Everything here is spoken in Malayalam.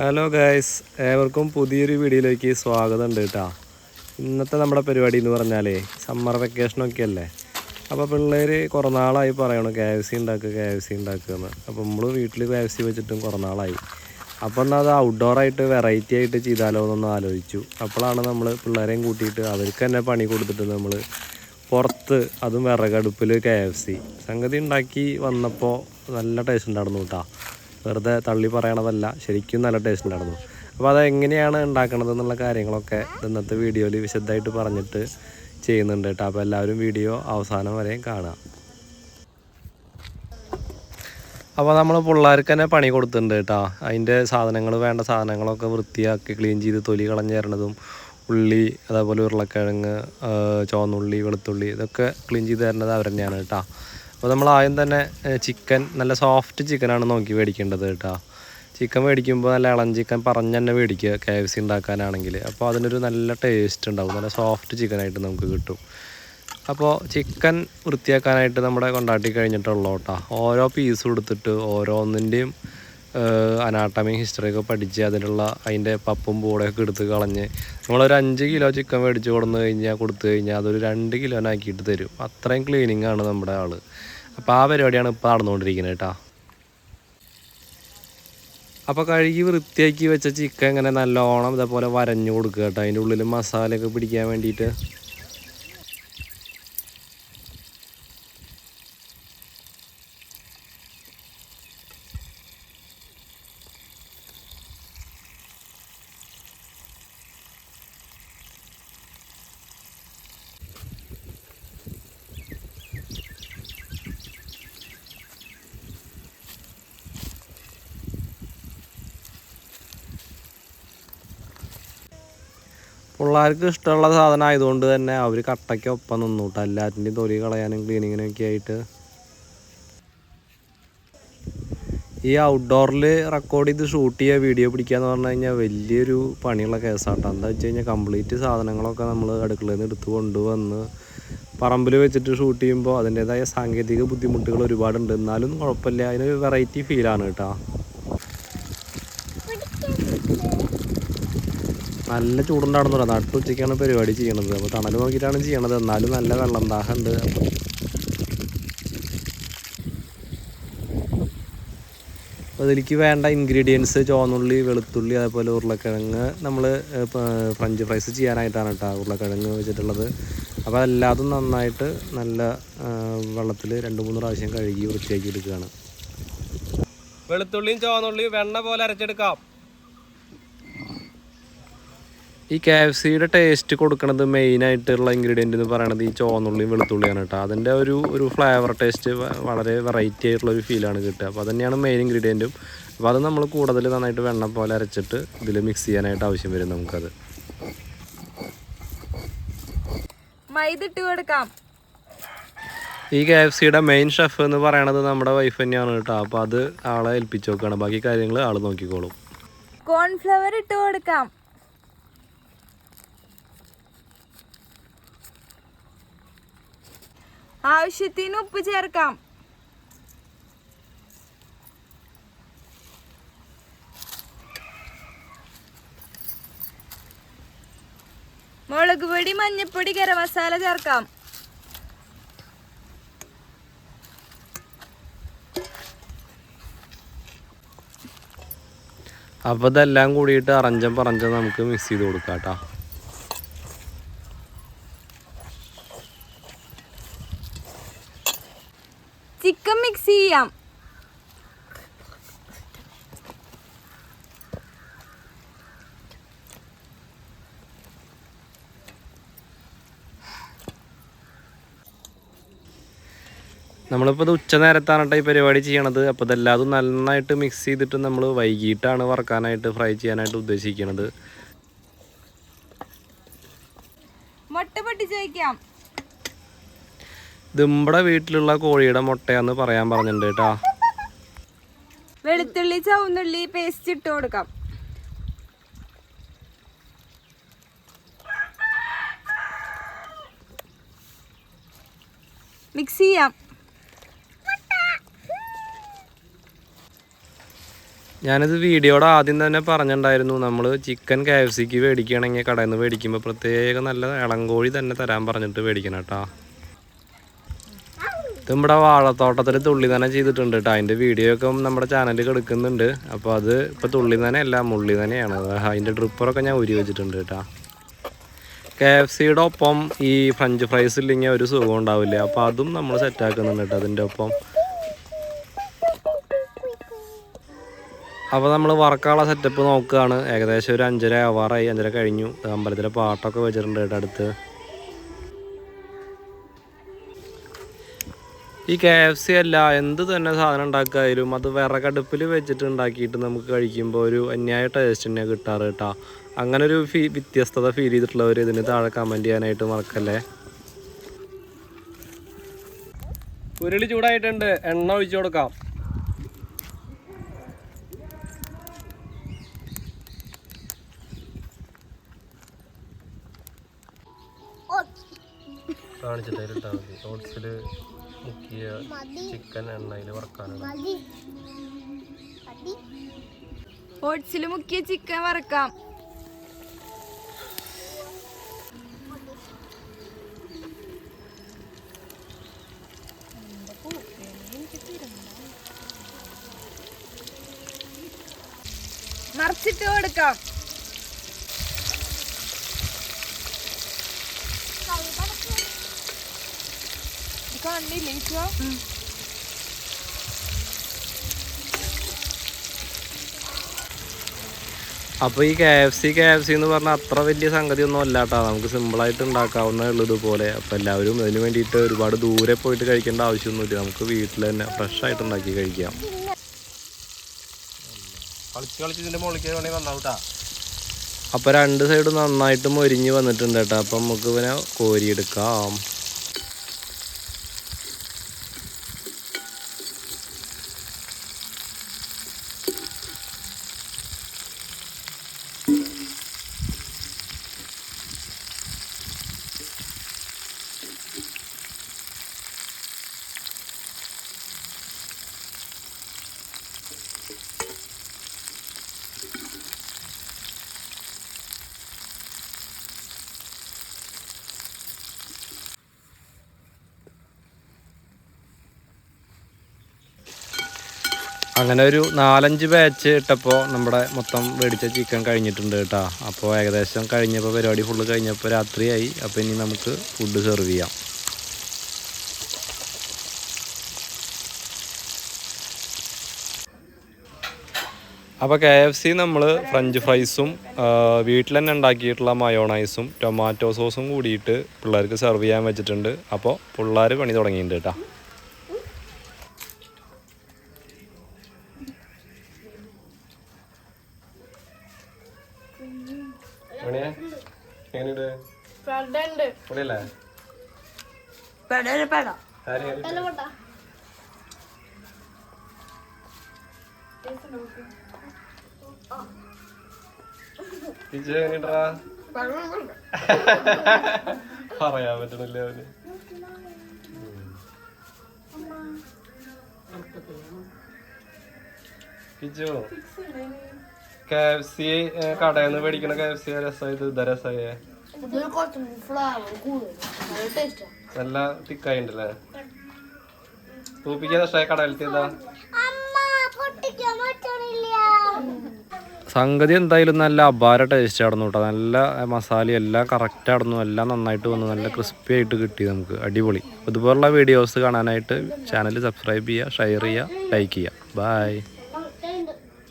ഹലോ ഗായ്സ് ഏവർക്കും പുതിയൊരു വീഡിയോയിലേക്ക് സ്വാഗതം ഉണ്ട് കേട്ടോ. ഇന്നത്തെ നമ്മുടെ പരിപാടി എന്ന് പറഞ്ഞാലേ സമ്മർ വെക്കേഷനൊക്കെ അല്ലേ? അപ്പോൾ പിള്ളേർ കുറേ നാളായി പറയണം കെ എഫ് സി ഉണ്ടാക്കുക കെ എഫ് സി ഉണ്ടാക്കുക എന്ന്. അപ്പോൾ നമ്മൾ വീട്ടിൽ കെ എഫ് സി വെച്ചിട്ടും കുറേ നാളായി അപ്പോൾ എന്നാൽ അത് ഔട്ട്ഡോറായിട്ട് വെറൈറ്റി ആയിട്ട് ചെയ്താലോ എന്നൊന്ന് ആലോചിച്ചു. അപ്പോഴാണ് നമ്മൾ പിള്ളേരെയും കൂട്ടിയിട്ട് അവർക്ക് തന്നെ പണി കൊടുത്തിട്ട് നമ്മൾ പുറത്ത് അതും വിറകടുപ്പിൽ കെ എഫ് സി സംഗതി ഉണ്ടാക്കി വന്നപ്പോൾ നല്ല ടേസ്റ്റ് ഉണ്ടായിരുന്നു കേട്ടോ. വെറുതെ തള്ളി പറയണതല്ല. ശരിക്കും നല്ല ടേസ്റ്റ് ഉണ്ടായിരുന്നു അപ്പോൾ അതെങ്ങനെയാണ് ഉണ്ടാക്കണത് എന്നുള്ള കാര്യങ്ങളൊക്കെ ഇന്നത്തെ വീഡിയോയിൽ വിശദമായിട്ട് പറഞ്ഞിട്ട് ചെയ്യുന്നുണ്ട് കേട്ടോ അപ്പോൾ എല്ലാവരും വീഡിയോ അവസാനം വരെ കാണുക അപ്പോൾ നമ്മൾ പിള്ളേർക്ക് തന്നെ പണി കൊടുത്തിട്ടുണ്ട് കേട്ടോ അതിന്റെ സാധനങ്ങൾ വേണ്ട സാധനങ്ങളൊക്കെ വൃത്തിയാക്കി ക്ലീൻ ചെയ്ത് തൊലി കളഞ്ഞ് തരണതും ഉള്ളി അതേപോലെ ഉരുളക്കിഴങ്ങ് ചുവന്നുള്ളി വെളുത്തുള്ളി ഇതൊക്കെ ക്ലീൻ ചെയ്ത് തരുന്നത് അവർ തന്നെയാണ് കേട്ടോ അപ്പോൾ നമ്മൾ ആദ്യം തന്നെ ചിക്കൻ നല്ല സോഫ്റ്റ് ചിക്കനാണ് നോക്കി മേടിക്കേണ്ടത് കേട്ടോ. ചിക്കൻ മേടിക്കുമ്പോൾ നല്ല ഇളം ചിക്കൻ പറഞ്ഞു തന്നെ മേടിക്കുക കെ എഫ് സി ഉണ്ടാക്കാനാണെങ്കിൽ. അപ്പോൾ അതിനൊരു നല്ല ടേസ്റ്റ് ഉണ്ടാവും നല്ല സോഫ്റ്റ് ചിക്കനായിട്ട് നമുക്ക് കിട്ടും. അപ്പോൾ ചിക്കൻ വൃത്തിയാക്കാനായിട്ട് നമ്മുടെ കൊണ്ടാട്ടി കഴിഞ്ഞിട്ടുള്ളൂ കേട്ടോ. ഓരോ പീസ് എടുത്തിട്ട് ഓരോന്നിന്റെയും അനാട്ടമി ഹിസ്റ്ററിയൊക്കെ പഠിച്ച് അതിനുള്ള അതിന്റെ പപ്പും പൂടൊക്കെ എടുത്ത് കളഞ്ഞ് നമ്മളൊരു അഞ്ച് കിലോ ചിക്കൻ മേടിച്ച് കൊടുന്നു കഴിഞ്ഞാൽ കൊടുത്തു കഴിഞ്ഞാൽ അതൊരു രണ്ട് കിലോനാക്കിയിട്ട് തരും. അത്രയും ക്ലീനിങ് ആണ് നമ്മുടെ ആൾ. അപ്പോൾ ആ പരിപാടിയാണ് ഇപ്പോൾ നടന്നുകൊണ്ടിരിക്കുന്നത് കേട്ടോ. അപ്പോൾ കഴുകി വൃത്തിയാക്കി വെച്ച ചിക്കൻ ഇങ്ങനെ നല്ലോണം ഇതേപോലെ വരഞ്ഞു കൊടുക്കുക കേട്ടോ. അതിന്റെ ഉള്ളിൽ മസാലയൊക്കെ പിടിക്കാൻ വേണ്ടിയിട്ട്. പിള്ളേർക്ക് ഇഷ്ടമുള്ള സാധനം ആയതുകൊണ്ട് തന്നെ അവർ കട്ടയ്ക്കൊപ്പം നിന്നു കേട്ടോ. എല്ലാറ്റിന്റെയും തൊലി കളയാനും ക്ലീനിങ്ങിനൊക്കെ ആയിട്ട്. ഈ ഔട്ട്ഡോറിൽ റെക്കോർഡ് ചെയ്ത് ഷൂട്ട് ചെയ്യുക വീഡിയോ പിടിക്കുക എന്ന് പറഞ്ഞു കഴിഞ്ഞാൽ വലിയൊരു പണിയുള്ള കേസാട്ടോ. എന്താ വെച്ച് കഴിഞ്ഞാൽ കംപ്ലീറ്റ് സാധനങ്ങളൊക്കെ നമ്മൾ അടുക്കളയിൽ നിന്ന് എടുത്ത് കൊണ്ടുവന്ന് പറമ്പിൽ വെച്ചിട്ട് ഷൂട്ട് ചെയ്യുമ്പോൾ അതിന്റേതായ സാങ്കേതിക ബുദ്ധിമുട്ടുകൾ ഒരുപാടുണ്ട്. എന്നാലും കുഴപ്പമില്ല. അതിനൊരു വെറൈറ്റി ഫീലാണ് കേട്ടോ. നല്ല ചൂടുണ്ടാണെന്ന് പറയാം. നട്ടുച്ചയ്ക്കാണ് പരിപാടി ചെയ്യണത്. അപ്പോൾ തണൽ നോക്കിയിട്ടാണ് ചെയ്യണത്. എന്നാലും നല്ല വെള്ളം ദാഹമുണ്ട് അപ്പോൾ അതിലേക്ക് വേണ്ട ഇൻഗ്രീഡിയൻസ് ചുവന്നുള്ളി വെളുത്തുള്ളി അതേപോലെ ഉരുളക്കിഴങ്ങ് നമ്മൾ ഫ്രഞ്ച് ഫ്രൈസ് ചെയ്യാനായിട്ടാണ് കേട്ടോ ഉരുളക്കിഴങ്ങ് വെച്ചിട്ടുള്ളത്. അപ്പോൾ എല്ലാതും നന്നായിട്ട് നല്ല വെള്ളത്തിൽ രണ്ട് മൂന്ന് പ്രാവശ്യം കഴുകി വൃത്തിയാക്കി എടുക്കുകയാണ്. വെളുത്തുള്ളിയും ചുവന്നുള്ളിയും വെണ്ണ പോലെ അരച്ചെടുക്കാം. ഈ കെ എഫ് സിയുടെ ടേസ്റ്റ് കൊടുക്കുന്നത് മെയിനായിട്ടുള്ള ഇൻഗ്രീഡിയന്റ് എന്ന് പറയുന്നത് ഈ ചോന്നുള്ളിയും വെളുത്തുള്ളിയാണ് കേട്ടോ. അതിന്റെ ഒരു ഒരു ഫ്ലേവർ ടേസ്റ്റ് വളരെ വെറൈറ്റി ആയിട്ടുള്ള ഒരു ഫീലാണ് കിട്ടുക. അപ്പോൾ തന്നെയാണ് മെയിൻ ഇൻഗ്രീഡിയന്റും അപ്പോൾ അത് നമ്മൾ കൂടുതൽ നന്നായിട്ട് വെണ്ണ പോലെ അരച്ചിട്ട് ഇതിൽ മിക്സ് ചെയ്യാനായിട്ട് ആവശ്യം വരും നമുക്കത്. മൈദ ഇട്ട് കൊടുക്കാം. ഈ കെ എഫ് സിയുടെ മെയിൻ ഷെഫ് എന്ന് പറയണത് നമ്മുടെ വൈഫ് തന്നെയാണ് കേട്ടോ. അപ്പോൾ അത് ആളെ ഏൽപ്പിച്ചു നോക്കുകയാണ് ബാക്കി കാര്യങ്ങൾ ആൾ നോക്കിക്കോളും. കോൺഫ്ലവർ ഇട്ട് കൊടുക്കാം. ആവശ്യത്തിന് ഉപ്പ് ചേർക്കാം. മുളക് പൊടി മഞ്ഞപ്പൊടി ഗരം മസാല ചേർക്കാം. അപ്പോൾ ഇതെല്ലാം കൂടിയിട്ട് അറഞ്ചം പറഞ്ഞ നമുക്ക് മിക്സ് ചെയ്ത് കൊടുക്കാം കേട്ടോ ചിക്കൻ മിക്സ് ചെയ്യാം. നമ്മളിപ്പോൾ ഇത് ഉച്ച നേരത്താണ് കേട്ടോ ഈ പരിപാടി ചെയ്യണത്. അപ്പോൾ ഇതെല്ലാതും നന്നായിട്ട് മിക്സ് ചെയ്തിട്ട് നമ്മൾ വൈകിട്ടാണ് വറക്കാനായിട്ട് ഫ്രൈ ചെയ്യാനായിട്ട് ഉദ്ദേശിക്കുന്നത് നമ്മുടെ വീട്ടിലുള്ള കോഴിയുടെ മുട്ടയാന്ന് പറയാൻ പറഞ്ഞിട്ടുണ്ട് കേട്ടോ. വെളുത്തുള്ളി ചവന്നുള്ളി പേസ്റ്റ് ഇട്ട് കൊടുക്കാം. മിക്സ് ചെയ്യാം. ഞാനിത് വീഡിയോയുടെ ആദ്യം തന്നെ പറഞ്ഞിട്ടുണ്ടായിരുന്നു നമ്മൾ ചിക്കൻ കെ എഫ് സിക്ക് മേടിക്കുകയാണെങ്കിൽ കടയിൽ നിന്ന് മേടിക്കുമ്പോൾ പ്രത്യേകം നല്ല ഇളങ്കോഴി തന്നെ തരാൻ പറഞ്ഞിട്ട് മേടിക്കണം കേട്ടോ. ഇത് നമ്മുടെ വാഴത്തോട്ടത്തിൽ തുള്ളി ചെയ്തിട്ടുണ്ട് കേട്ടോ അതിന്റെ വീഡിയോ ഒക്കെ നമ്മുടെ ചാനലിൽ കിടക്കുന്നുണ്ട്. അപ്പോൾ അത് ഇപ്പോൾ തുള്ളി അല്ല മുള്ളി തന്നെയാണ് അതിന്റെ ഡ്രിപ്പറൊക്കെ ഞാൻ ഉരി വെച്ചിട്ടുണ്ട് കേട്ടോ കെ എഫ് സിയുടെ ഒപ്പം ഈ ഫ്രഞ്ച് ഫ്രൈസ് ഇല്ലെങ്കിൽ ഒരു സുഖം ഉണ്ടാവില്ല. അപ്പോൾ അതും നമ്മൾ സെറ്റാക്കുന്നുണ്ട് കേട്ടോ അതിന്റെ ഒപ്പം. അപ്പോൾ നമ്മൾ വർക്കാള സെറ്റപ്പ് നോക്കുകയാണ് ഏകദേശം ഒരു അഞ്ചര ആവാറായി അഞ്ചര കഴിഞ്ഞു. അമ്പലത്തിലെ പാട്ടൊക്കെ വെച്ചിട്ടുണ്ട് കേട്ടോ അടുത്ത്. ഈ കെ എഫ് സി അല്ല എന്ത് തന്നെ സാധനം ഉണ്ടാക്കായാലും അത് വിറകടുപ്പിൽ വെച്ചിട്ട് ഉണ്ടാക്കിയിട്ട് നമുക്ക് കഴിക്കുമ്പോൾ ഒരു അന്യായ ടേസ്റ്റ് തന്നെ കിട്ടാറ് കേട്ടോ അങ്ങനെ ഒരു ഫീ വ്യത്യസ്തത ഫീൽ ചെയ്തിട്ടുള്ളവർ ഇതിന് താഴെ കമന്റ് ചെയ്യാനായിട്ട് മറക്കല്ലേ? ഉരുളി ചൂടായിട്ടുണ്ട് എണ്ണ ഒഴിച്ചു കൊടുക്കാം. കാണിച്ചിട്ട് ഇട്ടാൽ ഓട്സിൽ മുക്കിയ ചിക്കൻ എണ്ണയിൽ വറക്കാനാണ്. ഓട്സിൽ മുക്കിയ ചിക്കൻ വറക്കാം. മറിച്ചിട്ട് കൊടുക്കാം. കാണില്ലേ ഈശോ? അപ്പോൾ ഈ K F C K F C എന്ന് പറഞ്ഞാൽ അത്ര വലിയ സംഗതി ഒന്നും അല്ല കേട്ടോ നമുക്ക് സിമ്പിളായിട്ട് ഉണ്ടാക്കാവുന്നേ ഉള്ളൂ ഇതുപോലെ. അപ്പോൾ എല്ലാവരും അതിന് വേണ്ടിയിട്ട് ഒരുപാട് ദൂരെ പോയിട്ട് കഴിക്കേണ്ട ആവശ്യമൊന്നുമില്ല. നമുക്ക് വീട്ടിൽ തന്നെ ഫ്രഷ് ആയിട്ട് ഉണ്ടാക്കി കഴിക്കാം. അപ്പോൾ രണ്ട് സൈഡ് നന്നായിട്ട് മൊരിഞ്ഞ് വന്നിട്ടുണ്ട് കേട്ടോ. അപ്പം നമുക്ക് ഇവനെ കോരിയെടുക്കാം. അങ്ങനെ ഒരു നാലഞ്ച് ബാച്ച് ഇട്ടപ്പോൾ നമ്മുടെ മൊത്തം മേടിച്ച ചിക്കൻ കഴിഞ്ഞിട്ടുണ്ട് കേട്ടോ. അപ്പോൾ ഏകദേശം കഴിഞ്ഞപ്പോൾ പരിപാടി ഫുള്ള് കഴിഞ്ഞപ്പോൾ രാത്രിയായി. അപ്പോൾ ഇനി നമുക്ക് ഫുഡ് സെർവ് ചെയ്യാം. അപ്പോൾ കെ എഫ് സി നമ്മൾ ഫ്രഞ്ച് ഫ്രൈസും വീട്ടിൽ തന്നെ ഉണ്ടാക്കിയിട്ടുള്ള മയോണൈസും ടൊമാറ്റോ സോസും കൂടിയിട്ട് പിള്ളേർക്ക് സെർവ് ചെയ്യാൻ വെച്ചിട്ടുണ്ട്. അപ്പോൾ പിള്ളേർ പണി തുടങ്ങിയിട്ടുണ്ട് കേട്ടോ. എങ്ങനെയുണ്ട്? പൊളിയല്ലേ? പറയാൻ പറ്റണില്ല അവന്. കിച്ചു കെ എഫ് സി കടയിൽ നിന്ന് മേടിക്കണ കെ എഫ് സി രസമായത് ഇതാ രസമായേ. നല്ല തിക്കായി ഉണ്ടല്ലേ തൂപ്പിക്കാൻ ഇഷ്ടമായ കടയിലത്തേതാ സംഗതി എന്തായാലും നല്ല അപാര ടേസ്റ്റ് ആയിരുന്നു കേട്ടോ നല്ല മസാല എല്ലാം കറക്റ്റ് ആയിരുന്നു. എല്ലാം നന്നായിട്ട് വന്നു. നല്ല ക്രിസ്പി ആയിട്ട് കിട്ടി നമുക്ക്. അടിപൊളി. ഇതുപോലുള്ള വീഡിയോസ് കാണാനായിട്ട് ചാനൽ സബ്സ്ക്രൈബ് ചെയ്യുക ഷെയർ ചെയ്യുക ലൈക്ക് ചെയ്യുക. ബായ്